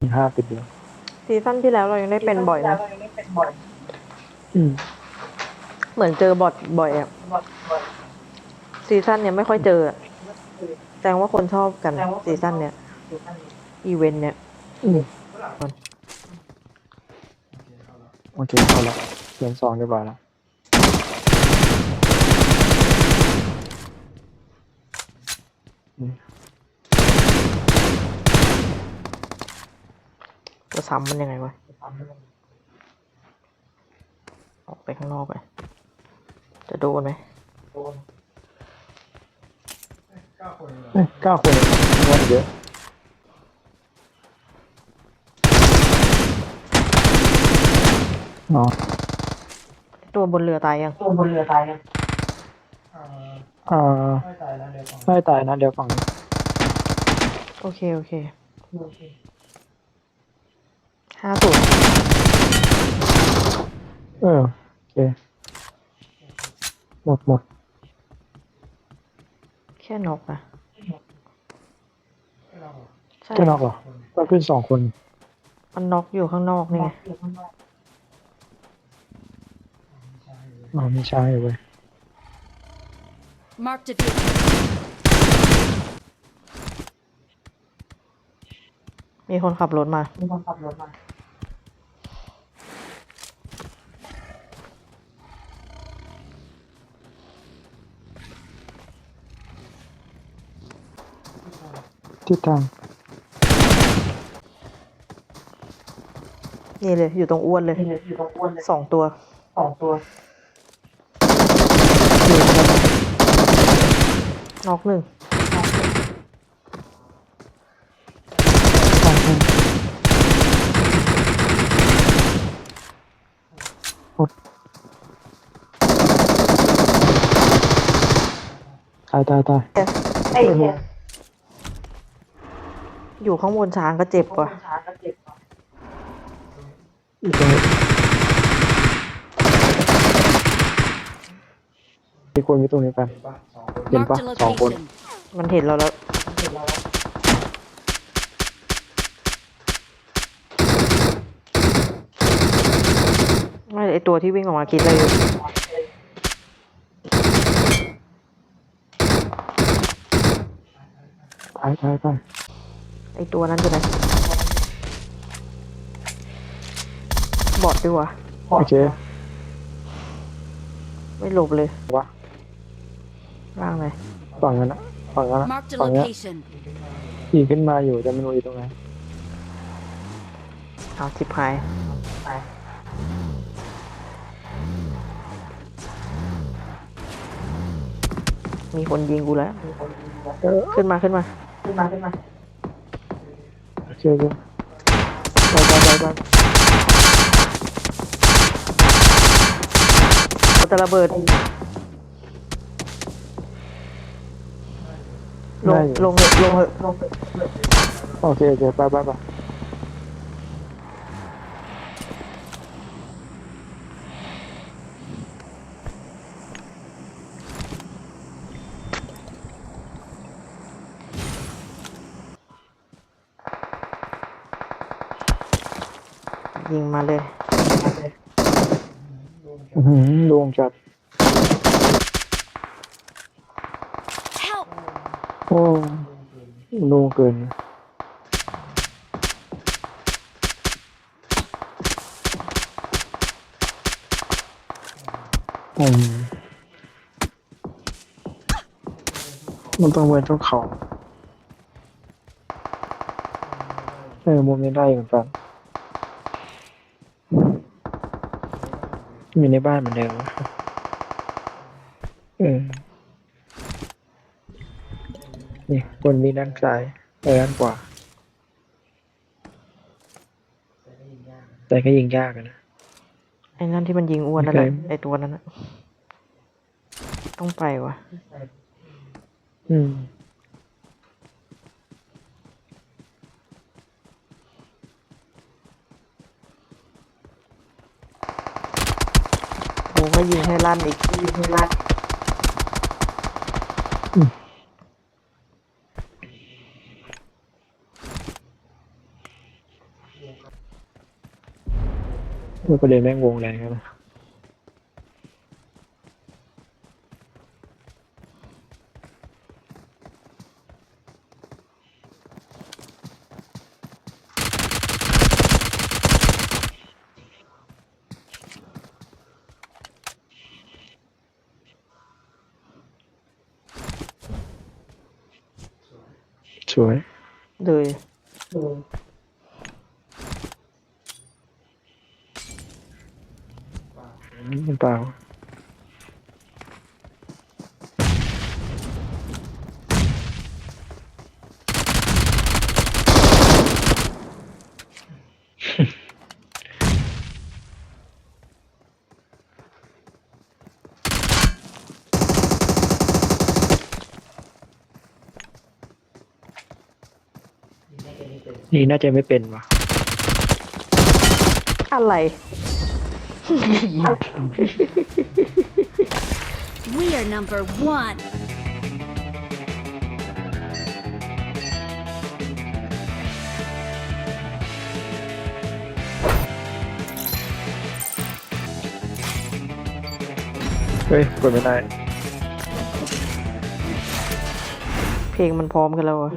มีห้าสิบแล้วซีซั่นที่แล้วเรายังได้เป็นบ่อยนะ อืม เหมือนเจอบอทบ่อยอะซีซั่นเนี้ยไม่ค่อยเจออะแสดงว่าคนชอบกันซีซั่นเนี้ยอีเวนต์เนี้ยอืมโอเคเข้าแล้วเกมสองเรียบร้อยแล้ว จะซ้ำมันยังไงวะ ออกไปข้างนอกไป จะโดนไหมเอ้ยเก้าคนเองวันเยอะอ๋อตัวบนเรือตายยัง อ่าไม่ตายนะเดี๋ยวฝั่งนี้โอเค โอเคห้าศูนย์เออโอเค หมดหมดแค่นกอะใช่จะนอกเหรอก็ขึ้นสองคนมันน็อกอยู่ข้างนอกนี่ไงอ๋อไม่ใช่เว้ย Marked a vehicle. มีคนขับรถมา ทิศทางนี่เลย อยู่ตรงอ้วนเลยสองตัว น็อกหนึ่งทางทางหมดตายตายตายอยู่ข้างบนช้างก็เจ็บว่ะอีกตรงนี้มีคนมีตรงนี้กัน เห็น Marked ปะ a สองคน location. มันเห็นเราแล้วไม่ไอตัวที่วิ่งออกมาคิดอะไรอยู่ตายตายตายไอตัวนั้นอยู่ไหนบอดดีวะโอเคไม่หลบเลย วะ ร่างไหนฝั่งนั้นนะฝั่งนั้นนะ Marked a ฝั่งเนี้ย location. ขี่ขึ้นมาอยู่แต่ไม่รู้อยู่ตรงไหนเอาทิพหายมีคนยิงกูแล้ว เออขึ้นมาขึ้นมาโอเคโอเคไปไปไปไปเราจะระเบิด ลได้งอยู่ลงเหอะลงเหอะโอเคโอเคไปไปไปยิงมาเลยอื้อหือดวงจัด โอ้ดวงเกิน อืมมันต้องเว้นต้องเขาเออมุมนี้ได้เหมือนกันอยู่ในบ้านเหมือนเดิมเออ นี่คนมีด้านซ้ายไปด้านขวาแต่ก็ยิงยากอะนะ ไอ้นั่นที่มันยิงอ้วนนั่นแหละโอเคไอ้ตัวนั้นนะต้องไปวะอืมโหก็ยิงให้ลั่นอีกยิงให้ลั่น ประเด็นแม่งวงแรงนะสวย เลย อืม นเปล่านี่น่าจะไม่เป็นว่ะอะไร We are number one. เฮ้ยกดไม่ได้เพลงมันพร้อมกันแล้วอะ